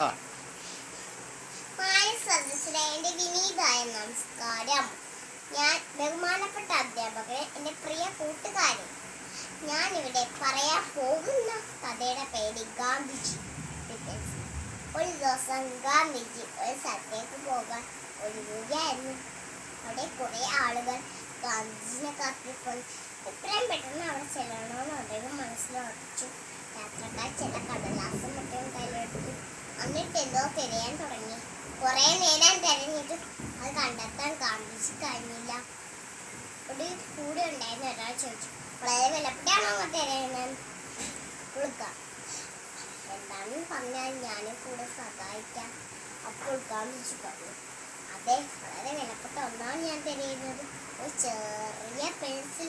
ആ. സദസ്സിലെ നമസ്കാരം. ഞാൻ ബഹുമാനപ്പെട്ട അധ്യാപകരെ എന്റെ പ്രിയ കൂട്ടുകാരൻ ഞാൻ ഇവിടെ പറയാൻ പോകുന്ന കഥയുടെ പേര് ഗാന്ധിജി. ഒരു ദിവസം ഗാന്ധിജി ഒരു സ്ഥലത്തേക്ക് പോകാൻ ഒരുങ്ങുകയായിരുന്നു. അവിടെ കുറെ ആളുകൾ ഗാന്ധിജിനെ കാത്തിരിക്കുന്നു. എത്രയും പെട്ടെന്ന് അവിടെ ചെല്ലണമെന്ന് അദ്ദേഹം മനസ്സിലുറച്ചു എന്നിട്ട് എന്തോ തിരയാൻ തുടങ്ങി. കുറെ നേരം തിരഞ്ഞിട്ട് അത് കണ്ടെത്താൻ കാണിച്ചു കഴിഞ്ഞില്ല ഒരു കൂടെ ഉണ്ടായിരുന്ന ഒരാൾ ചോദിച്ചു. വളരെ വിലപ്പെട്ടാണോ അങ്ങ് തിരയുന്നത്? എന്താണെന്ന് പറഞ്ഞാൽ ഞാനും കൂടെ സഹായിക്കാം. അപ്പോൾ കാണിച്ചു പറഞ്ഞു. അതെ വളരെ വിലപ്പെട്ട ഒന്നാണ് ഞാൻ തിരയുന്നത്. ഒരു ചെറിയ പെൻസിൽ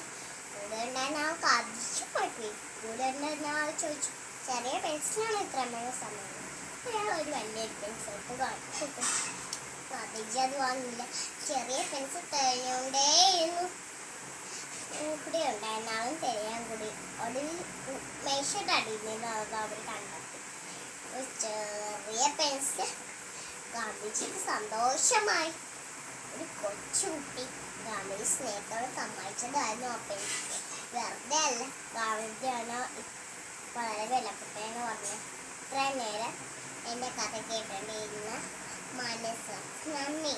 കൂടെ ഉണ്ടായിരുന്ന ആൾ അതിശയമായി പോയി കൂടെ ഉണ്ടായിരുന്ന ആൾ ചോദിച്ചു. ചെറിയ പെൻസിലാണ് ഇത്ര സമയം? ചെറിയ പെൻസിൽ തിരഞ്ഞുകൊണ്ടേയിരുന്നു കൂടെ ഉണ്ടായിരുന്ന. ആളും കൂടി. ഒടുവിൽ മേശയുടെ അടിയിൽ നിന്ന് അവർ കണ്ടെത്തി. ഒരു ചെറിയ പെൻസിൽ ഗാന്ധിജിക്ക് സന്തോഷമായി. ഒരു കൊച്ചുകുട്ടി ഗാന്ധിജി സ്നേഹത്തോടെ സമ്മാനിച്ചതായിരുന്നു ആ പെൻസിൽ വെറുതെ അല്ല ഗാന്ധിജിയാണ് വളരെ വിലപ്പെട്ടതെന്ന് പറഞ്ഞു ഇത്രയും നേരം കഥ മനസ്സ് നന്ദി.